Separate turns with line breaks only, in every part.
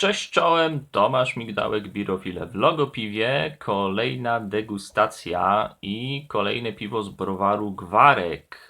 Cześć czołem, Tomasz Migdałek, Birofile w Logopiwie. Kolejna degustacja i kolejne piwo z browaru Gwarek.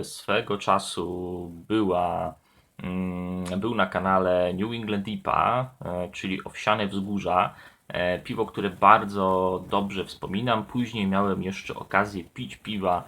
E, Swego czasu była, mm, był na kanale New England IPA, e, czyli Owsiane Wzgórza. E, Piwo, które bardzo dobrze wspominam. Później miałem jeszcze okazję pić piwa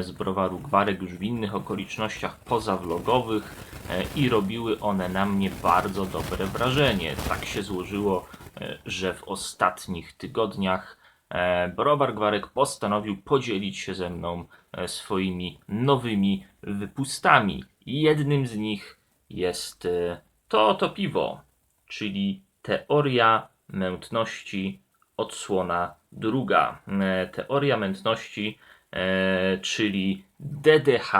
z browaru Gwarek już w innych okolicznościach pozavlogowych e, i robiły one na mnie bardzo dobre wrażenie. Tak się złożyło, e, że w ostatnich tygodniach e, browar Gwarek postanowił podzielić się ze mną e, swoimi nowymi wypustami. Jednym z nich jest e, to oto piwo, czyli Teoria Mętności odsłona druga. E, Teoria mętności, e, czyli DDH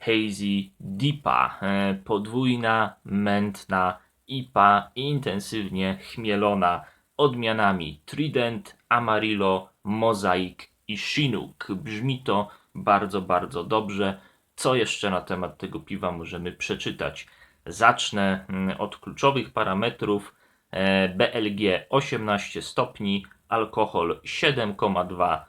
Hazy Dipa, e, podwójna mętna IPA, intensywnie chmielona odmianami Trident, Amarillo, Mozaik i Chinook. Brzmi to bardzo, bardzo dobrze. Co jeszcze na temat tego piwa możemy przeczytać? Zacznę mm, od kluczowych parametrów. E, BLG 18 stopni, alkohol 7,2%,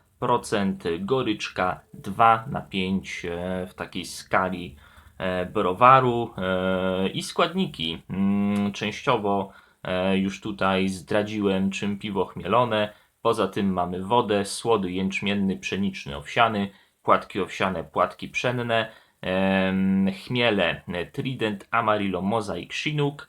goryczka 2 na 5 e, w takiej skali e, browaru e, i składniki. Mm, Częściowo już tutaj zdradziłem czym piwo chmielone. Poza tym mamy wodę, słody jęczmienny, pszeniczny, owsiany, płatki owsiane, płatki pszenne, chmiele Trident, Amarillo, Mozaik, Chinook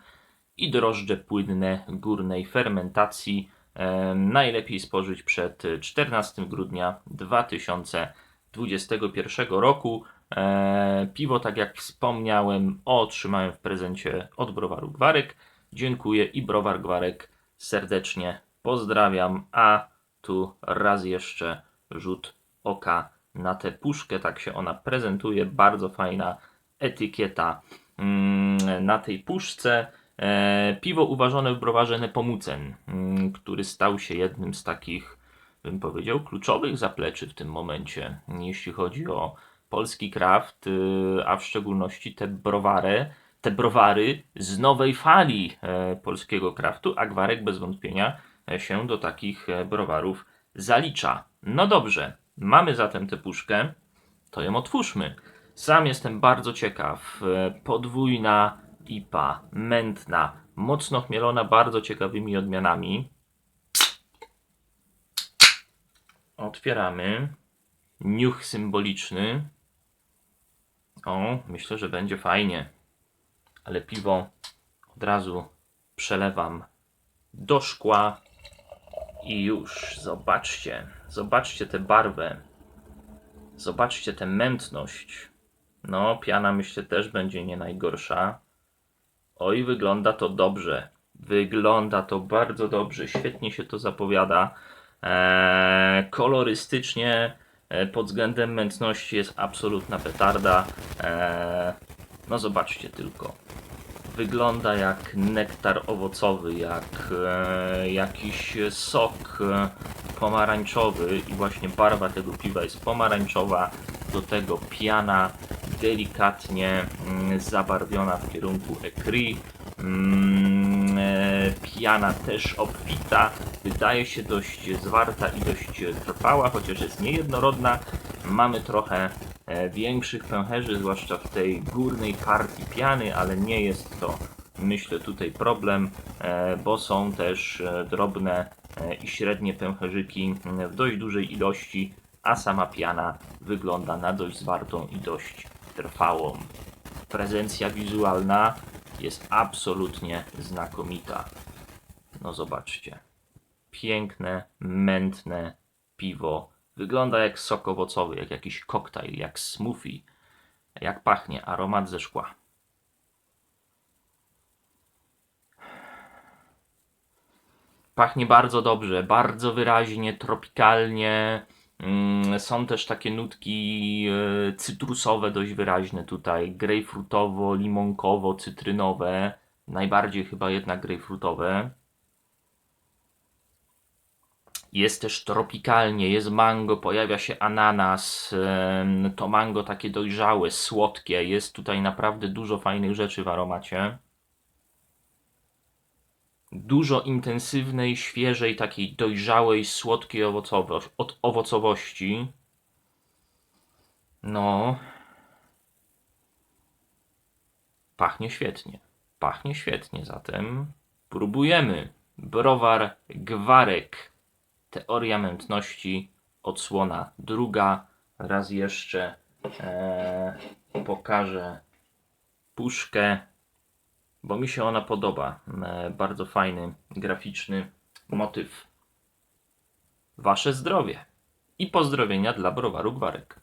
i drożdże płynne górnej fermentacji. Em, Najlepiej spożyć przed 14 grudnia 2021 roku. E, Piwo, tak jak wspomniałem, otrzymałem w prezencie od browaru Gwarek. Dziękuję i browar Gwarek serdecznie pozdrawiam. A tu raz jeszcze rzut oka na tę puszkę. Tak się ona prezentuje. Bardzo fajna etykieta mm, na tej puszce. E, piwo uważane w browarze Nepomucen, mm, który stał się jednym z takich, bym powiedział, kluczowych zapleczy w tym momencie, jeśli chodzi o polski kraft, y, a w szczególności te browary, te browary z nowej fali e, polskiego kraftu, a Gwarek bez wątpienia e, się do takich browarów zalicza. No dobrze, mamy zatem tę puszkę, to ją otwórzmy. Sam jestem bardzo ciekaw. Podwójna IPA, mętna, mocno chmielona, bardzo ciekawymi odmianami. Otwieramy. Niuch symboliczny. O, myślę, że będzie fajnie. Ale piwo od razu przelewam do szkła i już. Zobaczcie, zobaczcie tę barwę. Zobaczcie tę mętność. No, piana myślę też będzie nie najgorsza. Oj, wygląda to dobrze. Wygląda to bardzo dobrze. Świetnie się to zapowiada. Eee, kolorystycznie, e, pod względem mętności jest absolutna petarda. Eee, no zobaczcie tylko. Wygląda jak nektar owocowy, jak e, jakiś sok e, pomarańczowy i właśnie barwa tego piwa jest pomarańczowa. Do tego piana delikatnie mm, zabarwiona w kierunku ekri. Mm, e, piana też obfita, wydaje się dość zwarta i dość trwała, chociaż jest niejednorodna. Mamy trochę e, większych pęcherzy, zwłaszcza w tej górnej partii piany, ale nie jest to myślę tutaj problem, e, bo są też drobne i średnie pęcherzyki m, w dość dużej ilości, a sama piana wygląda na dość zwartą i dość trwałą. Prezencja wizualna jest absolutnie znakomita. No zobaczcie. Piękne, mętne piwo. Wygląda jak sok owocowy, jak jakiś koktajl, jak smoothie. Jak pachnie aromat ze szkła. Pachnie bardzo dobrze, bardzo wyraźnie, tropikalnie. Mm, Są też takie nutki e, cytrusowe dość wyraźne tutaj, grejpfrutowo, limonkowo, cytrynowe. Najbardziej chyba jednak grejpfrutowe. Jest też tropikalnie, jest mango, pojawia się ananas. To mango takie dojrzałe, słodkie. Jest tutaj naprawdę dużo fajnych rzeczy w aromacie. Dużo intensywnej, świeżej, takiej dojrzałej, słodkiej od owocowości. No. Pachnie świetnie. Pachnie świetnie, zatem próbujemy. Browar Gwarek. Teoria mętności, odsłona druga. Raz jeszcze e, pokażę puszkę, bo mi się ona podoba. E, bardzo fajny, graficzny motyw. Wasze zdrowie i pozdrowienia dla browaru Gwarek.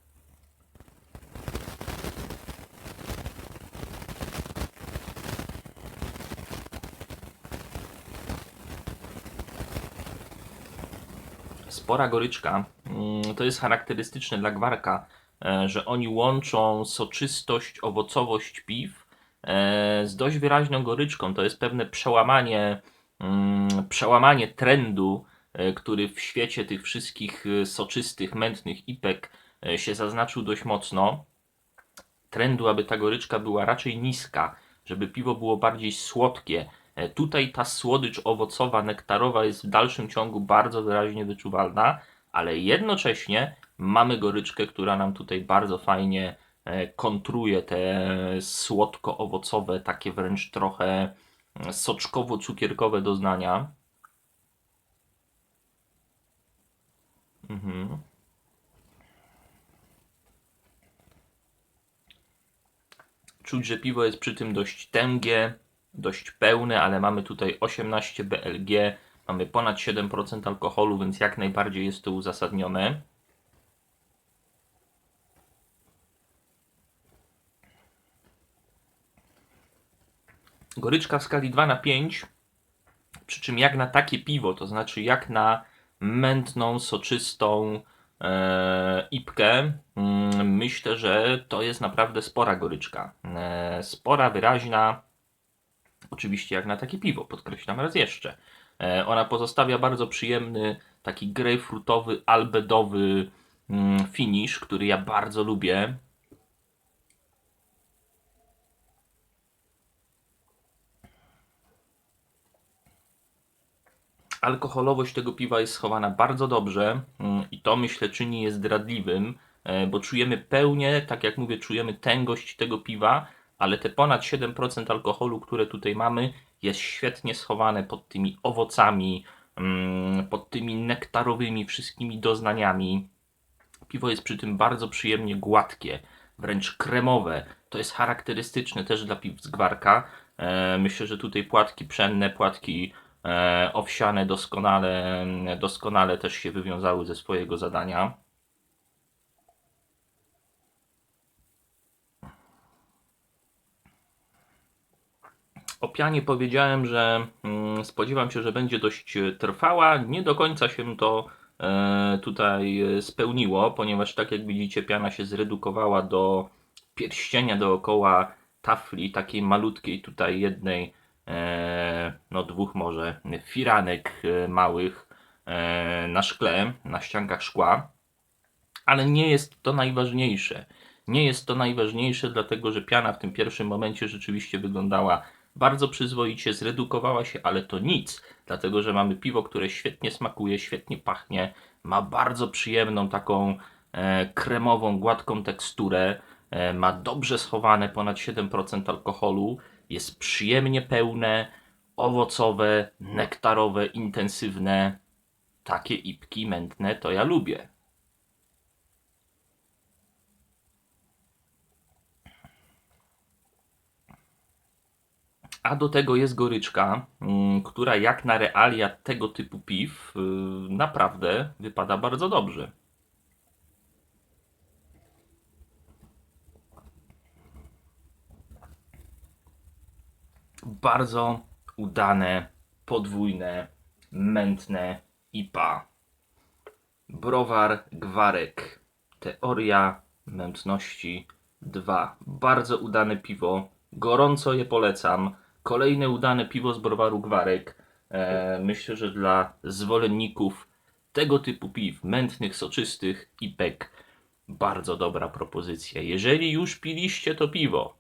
spora goryczka. Mm, To jest charakterystyczne dla gwarka, e, że oni łączą soczystość, owocowość piw z dość wyraźną goryczką. To jest pewne przełamanie, mm, przełamanie trendu, e, który w świecie tych wszystkich e, soczystych, mętnych ipek e, się zaznaczył dość mocno. Trendu, aby ta goryczka była raczej niska, żeby piwo było bardziej słodkie. E, Tutaj ta słodycz owocowa, nektarowa jest w dalszym ciągu bardzo wyraźnie wyczuwalna, ale jednocześnie mamy goryczkę, która nam tutaj bardzo fajnie e, kontruje te słodko-owocowe, takie wręcz trochę mm, soczkowo-cukierkowe doznania. Mhm. Czuć, że piwo jest przy tym dość tęgie, dość pełne, ale mamy tutaj 18 BLG, mamy ponad 7% alkoholu, więc jak najbardziej jest to uzasadnione. Goryczka w skali 2 na 5, przy czym jak na takie piwo, to znaczy jak na mętną, soczystą e, ipkę, mm, myślę, że to jest naprawdę spora goryczka. E, spora, wyraźna, Oczywiście jak na takie piwo, podkreślam raz jeszcze. E, Ona pozostawia bardzo przyjemny, taki grejpfrutowy, albedowy mm, finish, który ja bardzo lubię. Alkoholowość tego piwa jest schowana bardzo dobrze mm, i to myślę czyni je zdradliwym, e, bo czujemy pełnię, tak jak mówię, czujemy tęgość tego piwa, ale te ponad 7% alkoholu, które tutaj mamy, jest świetnie schowane pod tymi owocami, mm, pod tymi nektarowymi wszystkimi doznaniami. Piwo jest przy tym bardzo przyjemnie gładkie, wręcz kremowe. To jest charakterystyczne też dla piw z gwarka. E, myślę, że tutaj płatki pszenne, płatki owsiane doskonale, doskonale też się wywiązały ze swojego zadania. O pianie powiedziałem, że mm, spodziewam się, że będzie dość e, trwała. Nie do końca się to e, tutaj e, spełniło, ponieważ tak jak widzicie, piana się zredukowała do pierścienia dookoła tafli, takiej malutkiej tutaj jednej, e, no dwóch może, firanek e, małych e, na szkle, na ściankach szkła. Ale nie jest to najważniejsze. Nie jest to najważniejsze, dlatego że piana w tym pierwszym momencie rzeczywiście wyglądała bardzo przyzwoicie, zredukowała się, ale to nic, dlatego że mamy piwo, które świetnie smakuje, świetnie pachnie, ma bardzo przyjemną taką e, kremową, gładką teksturę, e, ma dobrze schowane ponad 7% alkoholu, jest przyjemnie pełne, owocowe, nektarowe, intensywne. Takie ipki mętne to ja lubię. A do tego jest goryczka, mm, która jak na realia tego typu piw y, naprawdę wypada bardzo dobrze. Bardzo udane, podwójne, mętne IPA. Browar Gwarek. Teoria mętności 2. Bardzo udane piwo. Gorąco je polecam. Kolejne udane piwo z browaru Gwarek. E, myślę, że dla zwolenników tego typu piw, mętnych, soczystych i pek, bardzo dobra propozycja. Jeżeli już piliście to piwo,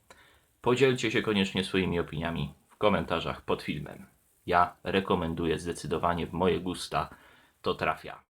podzielcie się koniecznie swoimi opiniami komentarzach pod filmem. ja rekomenduję zdecydowanie w moje gusta. To trafia.